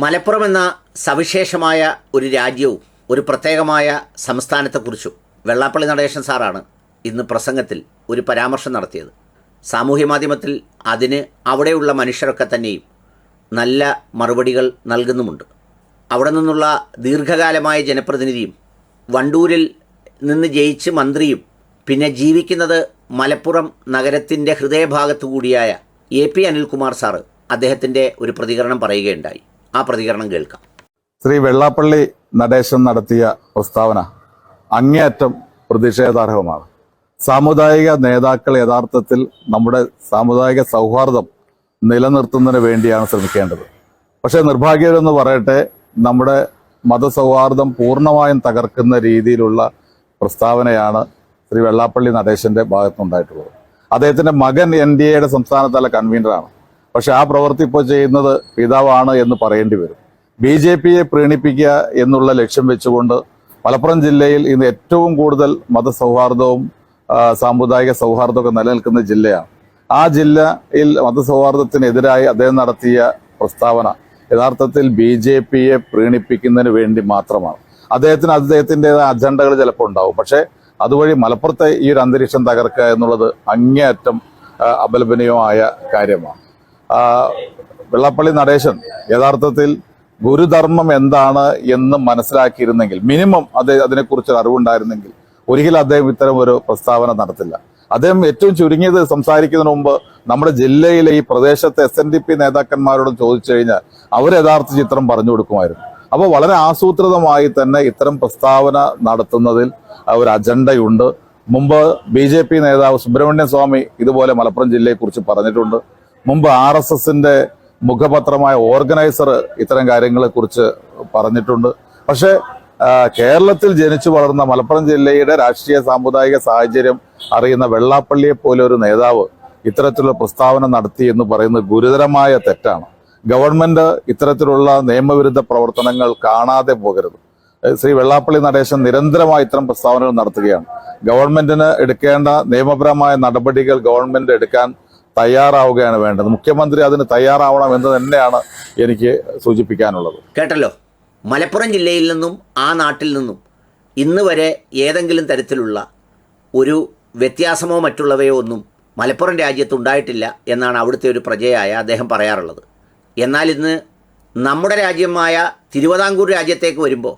മലപ്പുറം എന്ന സവിശേഷമായ ഒരു രാജ്യവും ഒരു പ്രത്യേകമായ സംസ്ഥാനത്തെക്കുറിച്ചും വെള്ളാപ്പള്ളി നടേശൻ സാറാണ് ഇന്ന് പ്രസംഗത്തിൽ ഒരു പരാമർശം നടത്തിയത്. സാമൂഹ്യ മാധ്യമത്തിൽ അതിന് അവിടെയുള്ള മനുഷ്യരൊക്കെ തന്നെയും നല്ല മറുപടികൾ നൽകുന്നുമുണ്ട്. അവിടെ നിന്നുള്ള ദീർഘകാലമായ ജനപ്രതിനിധിയും വണ്ടൂരിൽ നിന്ന് ജയിച്ച് മന്ത്രിയും പിന്നെ ജീവിക്കുന്നത് മലപ്പുറം നഗരത്തിന്റെ ഹൃദയഭാഗത്തു കൂടിയായ എ പി അനിൽകുമാർ സാറ് അദ്ദേഹത്തിന്റെ ഒരു പ്രതികരണം പറയുകയുണ്ടായി. ആ പ്രതികരണം കേൾക്കാം. ശ്രീ വെള്ളാപ്പള്ളി നടേശൻ നടത്തിയ പ്രസ്താവന അങ്ങേയറ്റം പ്രതിഷേധാർഹമാണ് സാമുദായിക നേതാക്കൾ യഥാർത്ഥത്തിൽ നമ്മുടെ സാമുദായിക സൗഹാർദ്ദം നിലനിർത്തുന്നതിന് വേണ്ടിയാണ് ശ്രമിക്കേണ്ടത്. പക്ഷേ നിർഭാഗ്യമെന്ന് പറയട്ടെ നമ്മുടെ മതസൗഹാർദ്ദം പൂർണമായും തകർക്കുന്ന രീതിയിലുള്ള പ്രസ്താവനയാണ് ശ്രീ വെള്ളാപ്പള്ളി നടേശന്റെ ഭാഗത്തുനിന്നുണ്ടായിട്ടുള്ളത്. അദ്ദേഹത്തിന്റെ മകൻ എൻ ഡി എയുടെ സംസ്ഥാനതല കൺവീനറാണ്. പക്ഷെ ആ പ്രവൃത്തി ഇപ്പോൾ ചെയ്യുന്നത് പിതാവാണ് എന്ന് പറയേണ്ടി വരും. ബി ജെ പിയെ പ്രീണിപ്പിക്കുക എന്നുള്ള ലക്ഷ്യം വെച്ചുകൊണ്ട് മലപ്പുറം ജില്ലയിൽ ഇന്ന് ഏറ്റവും കൂടുതൽ മതസൗഹാർദ്ദവും സാമുദായിക സൗഹാർദ്ദമൊക്കെ നിലനിൽക്കുന്ന ജില്ലയാണ്. ആ ജില്ലയിൽ മതസൗഹാർദ്ദത്തിനെതിരായി അദ്ദേഹം നടത്തിയ പ്രസ്താവന യഥാർത്ഥത്തിൽ ബി ജെ പിയെ പ്രീണിപ്പിക്കുന്നതിന് വേണ്ടി മാത്രമാണ്. അദ്ദേഹത്തിന് അദ്ദേഹത്തിന്റെതായ അജണ്ടകൾ ചിലപ്പോൾ ഉണ്ടാവും. പക്ഷേ അതുവഴി മലപ്പുറത്തെ ഈ ഒരു അന്തരീക്ഷം തകർക്കുക എന്നുള്ളത് അങ്ങേയറ്റം അപലപനീയമായ കാര്യമാണ്. വെള്ളാപ്പള്ളി നടേശൻ യഥാർത്ഥത്തിൽ ഗുരുധർമ്മം എന്താണ് എന്ന് മനസ്സിലാക്കിയിരുന്നെങ്കിൽ മിനിമം അത് അതിനെക്കുറിച്ച് അറിവുണ്ടായിരുന്നെങ്കിൽ ഒരിക്കലും അദ്ദേഹം ഇത്തരം ഒരു പ്രസ്താവന നടത്തില്ല. അദ്ദേഹം ഏറ്റവും ചുരുങ്ങിയത് സംസാരിക്കുന്നതിന് മുമ്പ് നമ്മുടെ ജില്ലയിലെ ഈ പ്രദേശത്തെ എസ് എൻ ഡി പി നേതാക്കന്മാരോട് ചോദിച്ചു കഴിഞ്ഞാൽ അവർ യഥാർത്ഥ ചിത്രം പറഞ്ഞു കൊടുക്കുമായിരുന്നു. അപ്പോൾ വളരെ ആസൂത്രിതമായി തന്നെ ഇത്തരം പ്രസ്താവന നടത്തുന്നതിൽ ഒരു അജണ്ടയുണ്ട്. മുമ്പ് ബി ജെ പി നേതാവ് സുബ്രഹ്മണ്യ സ്വാമി ഇതുപോലെ മലപ്പുറം ജില്ലയെക്കുറിച്ച് പറഞ്ഞിട്ടുണ്ട്. മുമ്പ് ആർ എസ് എസിന്റെ മുഖപത്രമായ ഓർഗനൈസർ ഇത്തരം കാര്യങ്ങളെ കുറിച്ച് പറഞ്ഞിട്ടുണ്ട്. പക്ഷേ കേരളത്തിൽ ജനിച്ചു വളർന്ന മലപ്പുറം ജില്ലയുടെ രാഷ്ട്രീയ സാമുദായിക സാഹചര്യം അറിയുന്ന വെള്ളാപ്പള്ളിയെ പോലെ ഒരു നേതാവ് ഇത്തരത്തിലുള്ള പ്രസ്താവന നടത്തി എന്ന് പറയുന്നത് ഗുരുതരമായ തെറ്റാണ്. ഗവൺമെന്റ് ഇത്തരത്തിലുള്ള നിയമവിരുദ്ധ പ്രവർത്തനങ്ങൾ കാണാതെ പോകരുത്. ശ്രീ വെള്ളാപ്പള്ളി നടേശൻ നിരന്തരമായി ഇത്തരം പ്രസ്താവനകൾ നടത്തുകയാണ്. ഗവൺമെന്റിന് എടുക്കേണ്ട നിയമപരമായ നടപടികൾ ഗവൺമെന്റ് എടുക്കാൻ തയ്യാറാവുകയാണ് വേണ്ടത്. മുഖ്യമന്ത്രി അതിന് തയ്യാറാവണം എന്ന് തന്നെയാണ് എനിക്ക് സൂചിപ്പിക്കാനുള്ളത്. കേട്ടല്ലോ? മലപ്പുറം ജില്ലയിൽ നിന്നും ആ നാട്ടിൽ നിന്നും ഇന്ന് വരെ ഏതെങ്കിലും തരത്തിലുള്ള ഒരു വ്യത്യാസമോ മറ്റുള്ളവയോ ഒന്നും മലപ്പുറം രാജ്യത്ത് ഉണ്ടായിട്ടില്ല എന്നാണ് അവിടുത്തെ ഒരു പ്രജയായ അദ്ദേഹം പറയാറുള്ളത്. എന്നാൽ ഇന്ന് നമ്മുടെ രാജ്യമായ തിരുവിതാംകൂർ രാജ്യത്തേക്ക് വരുമ്പോൾ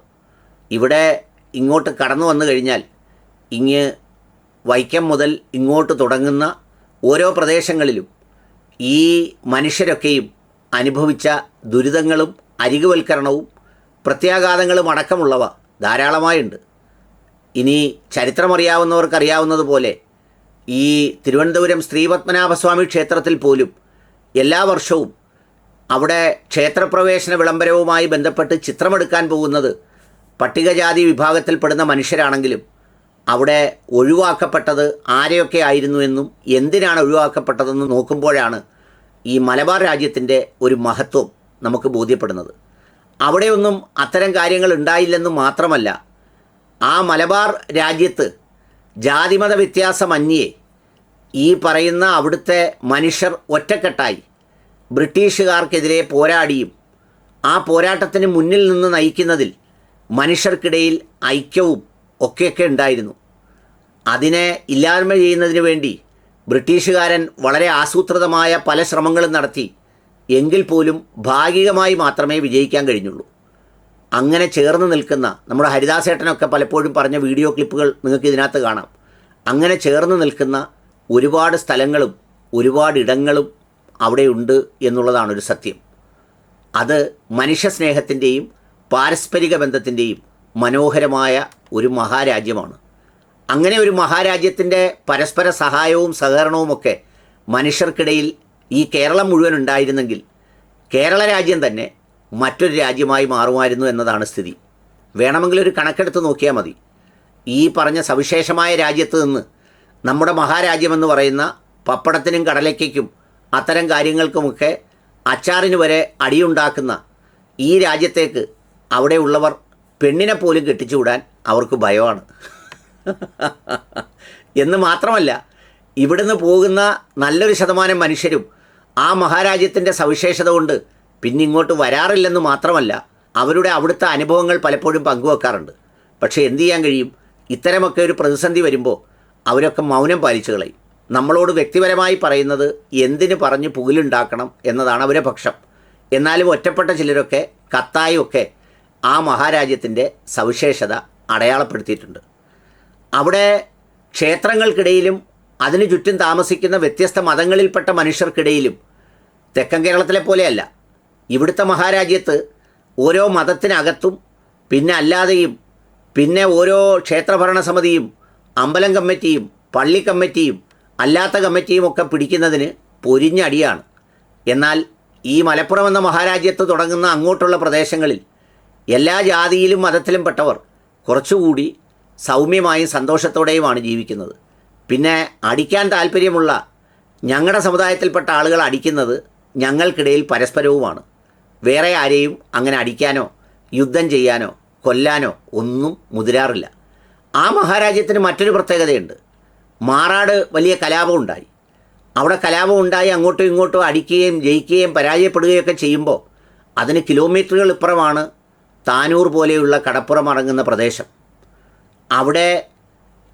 ഇവിടെ ഇങ്ങോട്ട് കടന്നു വന്നു കഴിഞ്ഞാൽ ഇങ്ങ് വൈക്കം മുതൽ ഇങ്ങോട്ട് തുടങ്ങുന്ന ഓരോ പ്രദേശങ്ങളിലും ഈ മനുഷ്യരൊക്കെയും അനുഭവിച്ച ദുരിതങ്ങളും അരികുവൽക്കരണവും പ്രത്യാഘാതങ്ങളും അടക്കമുള്ളവ ധാരാളമായുണ്ട്. ഇനി ചരിത്രമറിയാവുന്നവർക്കറിയാവുന്നതുപോലെ ഈ തിരുവനന്തപുരം ശ്രീപത്മനാഭസ്വാമി ക്ഷേത്രത്തിൽ പോലും എല്ലാ വർഷവും അവിടെ ക്ഷേത്രപ്രവേശന വിളംബരവുമായി ബന്ധപ്പെട്ട് ചിത്രമെടുക്കാൻ പോകുന്നത് പട്ടികജാതി വിഭാഗത്തിൽപ്പെടുന്ന മനുഷ്യരാണെങ്കിലും അവിടെ ഒഴിവാക്കപ്പെട്ടത് ആരെയൊക്കെ ആയിരുന്നു എന്നും എന്തിനാണ് ഒഴിവാക്കപ്പെട്ടതെന്ന് നോക്കുമ്പോഴാണ് ഈ മലബാർ രാജ്യത്തിന്റെ ഒരു മഹത്വം നമുക്ക് ബോധ്യപ്പെടുന്നത്. അവിടെയൊന്നും അത്തരം കാര്യങ്ങൾ ഉണ്ടായില്ലെന്ന് മാത്രമല്ല ആ മലബാർ രാജ്യത്ത് ജാതിമത വ്യത്യാസമന്യേ ഈ പറയുന്ന അവിടുത്തെ മനുഷ്യർ ഒറ്റക്കെട്ടായി ബ്രിട്ടീഷുകാർക്കെതിരെ പോരാടിയും ആ പോരാട്ടത്തിന് മുന്നിൽ നിന്ന് നയിക്കുന്നതിൽ മനുഷ്യർക്കിടയിൽ ഐക്യവും ഒക്കെയൊക്കെ ഉണ്ടായിരുന്നു. അതിനെ ഇല്ലായ്മ ചെയ്യുന്നതിന് വേണ്ടി ബ്രിട്ടീഷുകാരൻ വളരെ ആസൂത്രിതമായ പല ശ്രമങ്ങളും നടത്തി. എങ്കിൽ പോലും ഭാഗികമായി മാത്രമേ വിജയിക്കാൻ കഴിഞ്ഞുള്ളൂ. അങ്ങനെ ചേർന്ന് നിൽക്കുന്ന നമ്മുടെ ഹരിദാസേട്ടനൊക്കെ പലപ്പോഴും പറഞ്ഞ വീഡിയോ ക്ലിപ്പുകൾ നിങ്ങൾക്ക് ഇതിനകത്ത് കാണാം. അങ്ങനെ ചേർന്ന് നിൽക്കുന്ന ഒരുപാട് സ്ഥലങ്ങളും ഒരുപാട് ഇടങ്ങളും അവിടെയുണ്ട് എന്നുള്ളതാണ് ഒരു സത്യം. അത് മനുഷ്യ സ്നേഹത്തിന്റെയും പാരസ്പരിക ബന്ധത്തിന്റെയും മനോഹരമായ ഒരു മഹാരാജ്യമാണ്. അങ്ങനെ ഒരു മഹാരാജ്യത്തിന്റെ പരസ്പര സഹായവും സഹകരണവും ഒക്കെ മനുഷ്യർക്കിടയിൽ ഈ കേരളം മുഴുവൻ ഉണ്ടായിരുന്നെങ്കിൽ കേരള രാജ്യം തന്നെ മറ്റൊരു രാജ്യമായി മാറുമായിരുന്നു എന്നതാണ് സ്ഥിതി. വേണമെങ്കിൽ ഒരു കണക്കെടുത്ത് നോക്കിയാൽ മതി. ഈ പറഞ്ഞ സവിശേഷമായ രാജ്യത്ത് നിന്ന് നമ്മുടെ മഹാരാജ്യമെന്ന് പറയുന്ന പപ്പടത്തിനും കടലയ്ക്കും അത്തരം കാര്യങ്ങൾക്കുമൊക്കെ അച്ചാറിന് വരെ അടിയുണ്ടാക്കുന്ന ഈ രാജ്യത്തേക്ക് അവിടെയുള്ളവർ പെണ്ണിനെ പോലും കെട്ടിച്ചുവിടാൻ അവർക്ക് ഭയമാണ്. എന്ന് മാത്രമല്ല ഇവിടുന്ന് പോകുന്ന നല്ലൊരു ശതമാനം മനുഷ്യരും ആ മഹാരാജ്യത്തിന്റെ സവിശേഷത കൊണ്ട് പിന്നെ ഇങ്ങോട്ട് വരാറില്ലെന്ന് മാത്രമല്ല അവരുടെ അവിടുത്തെ അനുഭവങ്ങൾ പലപ്പോഴും പങ്കുവെക്കാറുണ്ട്. പക്ഷേ എന്തു ചെയ്യാൻ കഴിയും? ഇത്തരമൊക്കെ ഒരു പ്രതിസന്ധി വരുമ്പോൾ അവരൊക്കെ മൗനം പാലിച്ചു കളയും. നമ്മളോട് വ്യക്തിപരമായി പറയുന്നത് എന്തിന് പറഞ്ഞ് പുകിലുണ്ടാക്കണം എന്നതാണ് അവരെ പക്ഷം. എന്നാലും ഒറ്റപ്പെട്ട ചിലരൊക്കെ കത്തായൊക്കെ ആ മഹാരാജ്യത്തിന്റെ സവിശേഷത അടയാളപ്പെടുത്തിയിട്ടുണ്ട്. അവിടെ ക്ഷേത്രങ്ങൾക്കിടയിലും അതിനു ചുറ്റും താമസിക്കുന്ന വ്യത്യസ്ത മതങ്ങളിൽപ്പെട്ട മനുഷ്യർക്കിടയിലും തെക്കൻ കേരളത്തിലെ പോലെയല്ല ഇവിടുത്തെ മഹാരാജ്യത്ത് ഓരോ മതത്തിനകത്തും പിന്നെ അല്ലാതെയും പിന്നെ ഓരോ ക്ഷേത്രഭരണ സമിതിയും അമ്പലം കമ്മിറ്റിയും പള്ളി കമ്മിറ്റിയും അല്ലാത്ത കമ്മിറ്റിയും ഒക്കെ പിടിക്കുന്നതിന് പൊരിഞ്ഞടിയാണ് എന്നാൽ ഈ മലപ്പുറം എന്ന മഹാരാജ്യത്ത് തുടങ്ങുന്ന അങ്ങോട്ടുള്ള പ്രദേശങ്ങളിൽ എല്ലാ ജാതിയിലും മതത്തിലും പെട്ടവർ കുറച്ചുകൂടി സൗമ്യമായും സന്തോഷത്തോടെയുമാണ് ജീവിക്കുന്നത്. പിന്നെ അടിക്കാൻ താല്പര്യമുള്ള ഞങ്ങളുടെ സമുദായത്തിൽപ്പെട്ട ആളുകൾ അടിക്കുന്നത് ഞങ്ങൾക്കിടയിൽ പരസ്പരവുമാണ്. വേറെ ആരെയും അങ്ങനെ അടിക്കാനോ യുദ്ധം ചെയ്യാനോ കൊല്ലാനോ ഒന്നും മുതിരാറില്ല. ആ മഹാരാജ്യത്തിന് മറ്റൊരു പ്രത്യേകതയുണ്ട്. മാറാട് വലിയ കലാപം ഉണ്ടായി. അവിടെ കലാപം ഉണ്ടായി അങ്ങോട്ടും ഇങ്ങോട്ടും അടിക്കുകയും ജയിക്കുകയും പരാജയപ്പെടുകയൊക്കെ ചെയ്യുമ്പോൾ അതിന് കിലോമീറ്ററുകൾ ഇപ്പുറമാണ് താനൂർ പോലെയുള്ള കടപ്പുറം അടങ്ങുന്ന പ്രദേശം. അവിടെ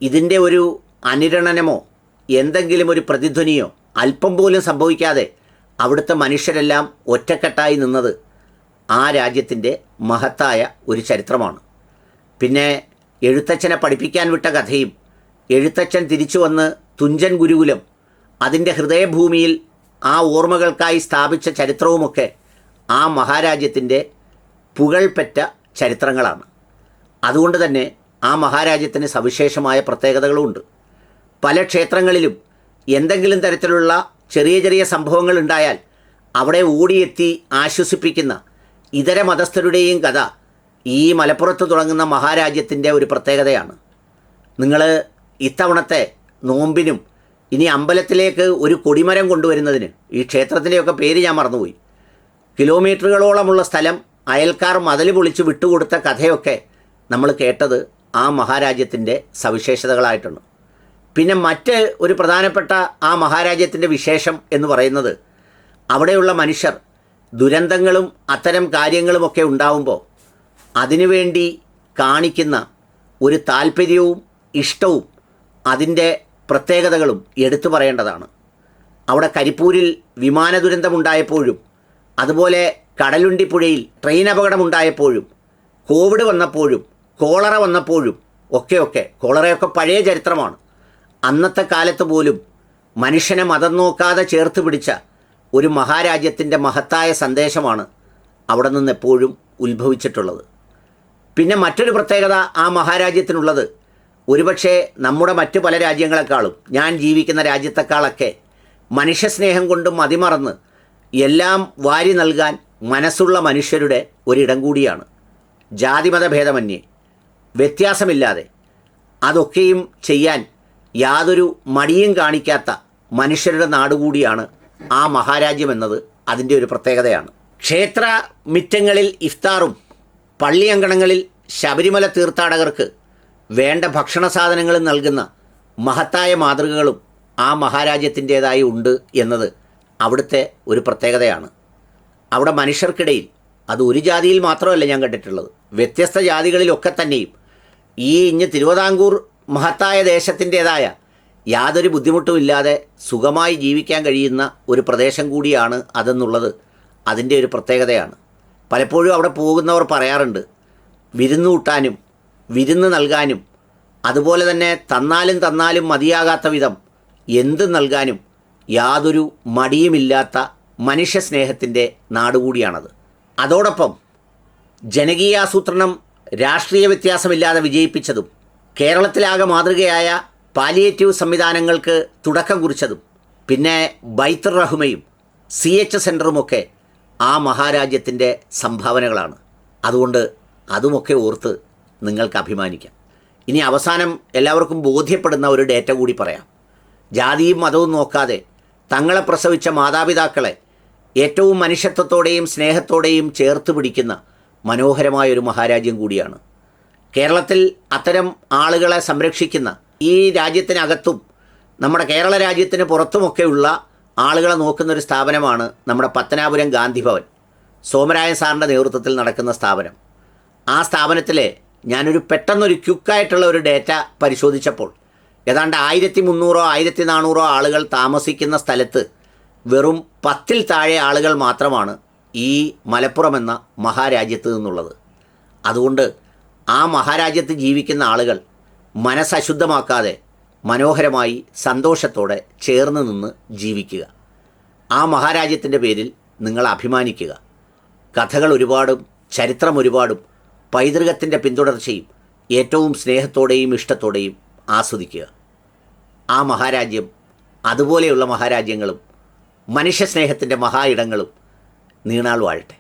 ഇതിന്റെ ഒരു അനുരണനമോ എന്തെങ്കിലും ഒരു പ്രതിധ്വനിയോ അല്പം പോലും സംഭവിക്കാതെ അവിടുത്തെ മനുഷ്യരെല്ലാം ഒറ്റക്കെട്ടായി നിന്നത് ആ രാജ്യത്തിന്റെ മഹത്തായ ഒരു ചരിത്രമാണ്. പിന്നെ എഴുത്തച്ഛനെ പഠിപ്പിക്കാൻ വിട്ട കഥയും എഴുത്തച്ഛൻ തിരിച്ചു വന്ന് തുഞ്ചൻ ഗുരുകുലം അതിന്റെ ഹൃദയഭൂമിയിൽ ആ ഓർമ്മകൾക്കായി സ്ഥാപിച്ച ചരിത്രവുമൊക്കെ ആ മഹാരാജ്യത്തിന്റെ പുകൾപെറ്റ ചരിത്രങ്ങളാണ്. അതുകൊണ്ട് തന്നെ ആ മഹാരാജ്യത്തിന് സവിശേഷമായ പ്രത്യേകതകളുമുണ്ട് പല ക്ഷേത്രങ്ങളിലും എന്തെങ്കിലും തരത്തിലുള്ള ചെറിയ ചെറിയ സംഭവങ്ങൾ ഉണ്ടായാൽ അവിടെ ഓടിയെത്തി ആശ്വസിപ്പിക്കുന്ന ഇതര മതസ്ഥരുടെയും കഥ ഈ മലപ്പുറത്ത് തുടങ്ങുന്ന മഹാരാജ്യത്തിന്റെ ഒരു പ്രത്യേകതയാണ്. നിങ്ങൾ ഇത്തവണത്തെ നോമ്പിനും ഇനി അമ്പലത്തിലേക്ക് ഒരു കൊടിമരം കൊണ്ടുവരുന്നതിന് ഈ ക്ഷേത്രത്തിന്റെയൊക്കെ പേര് ഞാൻ മറന്നുപോയി. കിലോമീറ്ററുകളോളമുള്ള സ്ഥലം അയൽക്കാർ മതിൽ പൊളിച്ച് വിട്ടുകൊടുത്ത കഥയൊക്കെ നമ്മൾ കേട്ടത് ആ മഹാരാജ്യത്തിന്റെ സവിശേഷതകളായിട്ടാണ്. പിന്നെ മറ്റ് ഒരു പ്രധാനപ്പെട്ട ആ മഹാരാജ്യത്തിന്റെ വിശേഷം എന്ന് പറയുന്നത് അവിടെയുള്ള മനുഷ്യർ ദുരന്തങ്ങളും അത്തരം കാര്യങ്ങളുമൊക്കെ ഉണ്ടാവുമ്പോൾ അതിനുവേണ്ടി കാണിക്കുന്ന ഒരു താല്പര്യവും ഇഷ്ടവും അതിന്റെ പ്രത്യേകതകളും എടുത്തു പറയേണ്ടതാണ്. അവിടെ കരിപ്പൂരിൽ വിമാന ദുരന്തമുണ്ടായപ്പോഴും അതുപോലെ കടലുണ്ടിപ്പുഴയിൽ ട്രെയിൻ അപകടമുണ്ടായപ്പോഴും കോവിഡ് വന്നപ്പോഴും കോളറ വന്നപ്പോഴും ഒക്കെ ഒക്കെ കോളറയൊക്കെ പഴയ ചരിത്രമാണ്. അന്നത്തെ കാലത്ത് പോലും മനുഷ്യനെ മതം നോക്കാതെ ചേർത്ത് പിടിച്ച ഒരു മഹാരാജ്യത്തിന്റെ മഹത്തായ സന്ദേശമാണ് അവിടെ നിന്ന് എപ്പോഴും ഉത്ഭവിച്ചിട്ടുള്ളത്. പിന്നെ മറ്റൊരു പ്രത്യേകത ആ മഹാരാജ്യത്തിനുള്ളത്. ഒരുപക്ഷെ നമ്മുടെ മറ്റു പല രാജ്യങ്ങളെക്കാളും ഞാൻ ജീവിക്കുന്ന രാജ്യത്തെക്കാളൊക്കെ മനുഷ്യസ്നേഹം കൊണ്ട് മതിമറന്ന് എല്ലാം വാരി നൽകാൻ മനസ്സുള്ള മനുഷ്യരുടെ ഒരിടം കൂടിയാണ്. ജാതിമത ഭേദമന്യേ വ്യത്യാസമില്ലാതെ അതൊക്കെയും ചെയ്യാൻ യാതൊരു മടിയും കാണിക്കാത്ത മനുഷ്യരുടെ നാടുകൂടിയാണ് ആ മഹാരാജ്യം എന്നത് അതിന്റെ ഒരു പ്രത്യേകതയാണ്. ക്ഷേത്ര മിറ്റങ്ങളിൽ ഇഫ്താറും പള്ളിയങ്കണങ്ങളിൽ ശബരിമല തീർത്ഥാടകർക്ക് വേണ്ട ഭക്ഷണ സാധനങ്ങളും നൽകുന്ന മഹത്തായ മാതൃകകളും ആ മഹാരാജ്യത്തിന്റേതായി ഉണ്ട് എന്നത് അവിടുത്തെ ഒരു പ്രത്യേകതയാണ്. അവിടെ മനുഷ്യർക്കിടയിൽ അത് ഒരു ജാതിയിൽ മാത്രമല്ല ഞാൻ കണ്ടിട്ടുള്ളത് വ്യത്യസ്ത ജാതികളിലൊക്കെ തന്നെയും ഈ ഇഞ്ഞ് തിരുവിതാംകൂർ മഹത്തായ ദേശത്തിന്റേതായ യാതൊരു ബുദ്ധിമുട്ടുമില്ലാതെ സുഖമായി ജീവിക്കാൻ കഴിയുന്ന ഒരു പ്രദേശം കൂടിയാണ് അതെന്നുള്ളത് അതിന്റെ ഒരു പ്രത്യേകതയാണ്. പലപ്പോഴും അവിടെ പോകുന്നവർ പറയാറുണ്ട് വിരുന്ന് കൂട്ടാനും വിരുന്ന് നൽകാനും അതുപോലെ തന്നെ തന്നാലും തന്നാലും മതിയാകാത്ത വിധം എന്ത് നൽകാനും യാതൊരു മടിയുമില്ലാത്ത മനുഷ്യസ്നേഹത്തിന്റെ നാടുകൂടിയാണത്. അതോടൊപ്പം ജനകീയാസൂത്രണം രാഷ്ട്രീയ വ്യത്യാസമില്ലാതെ വിജയിപ്പിച്ചതും കേരളത്തിലാകെ മാതൃകയായ പാലിയേറ്റീവ് സംവിധാനങ്ങൾക്ക് തുടക്കം കുറിച്ചതും പിന്നെ ബൈത്തർ റഹ്മയും സി എച്ച് സെന്ററുമൊക്കെ ആ മഹാരാജ്യത്തിന്റെ സംഭാവനകളാണ്. അതുകൊണ്ട് അതുമൊക്കെ ഓർത്ത് നിങ്ങൾക്ക് അഭിമാനിക്കാം. ഇനി അവസാനം എല്ലാവർക്കും ബോധ്യപ്പെടുന്ന ഒരു ഡേറ്റ കൂടി പറയാം. ജാതിയും മതവും നോക്കാതെ തങ്ങളെ പ്രസവിച്ച മാതാപിതാക്കളെ ഏറ്റവും മനുഷ്യത്വത്തോടെയും സ്നേഹത്തോടെയും ചേർത്ത് പിടിക്കുന്ന മനോഹരമായൊരു മഹാരാജ്യം കൂടിയാണ്. കേരളത്തിൽ അത്തരം ആളുകളെ സംരക്ഷിക്കുന്ന ഈ രാജ്യത്തിനകത്തും നമ്മുടെ കേരള രാജ്യത്തിന് പുറത്തുമൊക്കെയുള്ള ആളുകളെ നോക്കുന്ന ഒരു സ്ഥാപനമാണ് നമ്മുടെ പത്തനാപുരം ഗാന്ധിഭവൻ ഭവൻ. സോമരായൻ സാറിന്റെ നേതൃത്വത്തിൽ നടക്കുന്ന സ്ഥാപനം. ആ സ്ഥാപനത്തിലെ ഞാനൊരു പെട്ടെന്നൊരു ക്യുക്കായിട്ടുള്ള ഒരു ഡേറ്റ പരിശോധിച്ചപ്പോൾ ഏതാണ്ട് ആയിരത്തി മുന്നൂറോ ആയിരത്തി നാനൂറോ ആളുകൾ താമസിക്കുന്ന സ്ഥലത്ത് വെറും പത്തിൽ താഴെ ആളുകൾ മാത്രമാണ് ഈ മലപ്പുറം എന്ന മഹാരാജ്യത്ത് നിന്നുള്ളത്. അതുകൊണ്ട് ആ മഹാരാജ്യത്ത് ജീവിക്കുന്ന ആളുകൾ മനസ്സശുദ്ധമാക്കാതെ മനോഹരമായി സന്തോഷത്തോടെ ചേർന്ന് നിന്ന് ജീവിക്കുക. ആ മഹാരാജ്യത്തിന്റെ പേരിൽ നിങ്ങൾ അഭിമാനിക്കുക. കഥകൾ ഒരുപാടും ചരിത്രം ഒരുപാടും പൈതൃകത്തിന്റെ പിന്തുടർച്ചയും ഏറ്റവും സ്നേഹത്തോടെയും ഇഷ്ടത്തോടെയും ആസ്വദിക്കുക. ആ മഹാരാജ്യം അതുപോലെയുള്ള മഹാരാജ്യങ്ങളും മനുഷ്യസ്നേഹത്തിന്റെ മഹാ ഇടങ്ങളും നീണാൾ വാഴട്ടെ.